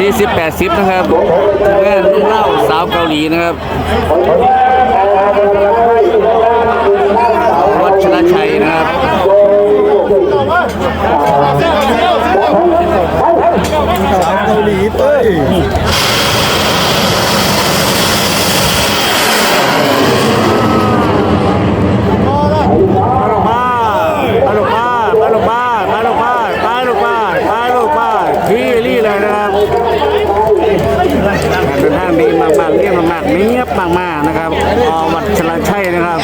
สี่สิบแปดสิบนะครับแม่ลูกเล่าสาวเกาหลีนะครับวัชรชัยนะครับสาวเกาหลีเต้ยมาลงมามาลงมามาลงมา มากๆเรียบมากๆเนียบมากๆนะครับอวัดชรชัยนะครับ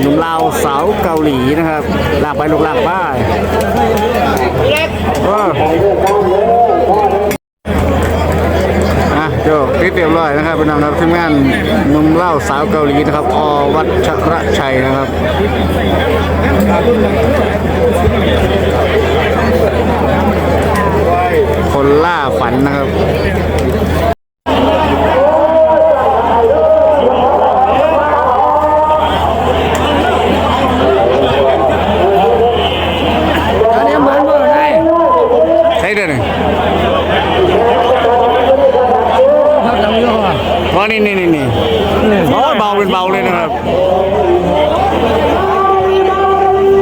หนุ่มลาวสาวเกาหลีนะครับลากไปลูกลากไปเอออะโจติดเรียบร้อยนะครับเป็นนำรับทีมงานนุ่มเล่าสาวเกาหลีนะครับ อวัชรชัยนะครับคนล่าฝันนะครับ อันนี้เหมือนเมื่อไหร่ ใช่เด้อนี่ พักหลังย่อ เพราะ นี่นี่นี่นี่โอ้ยเบาเป็นเบาเลยนะครับ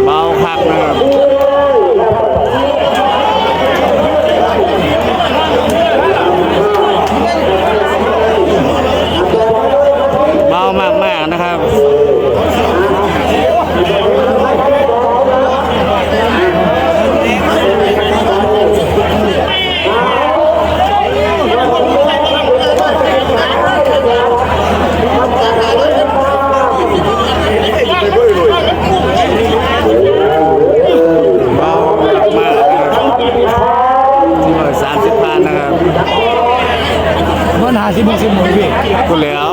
เบาคักนะครับ เบามากมากๆนะครับ เบามากๆนะครับที่ร้อยสามสิบพันนะครับ สิบหกสิบหมื่นพี่กูแล้ว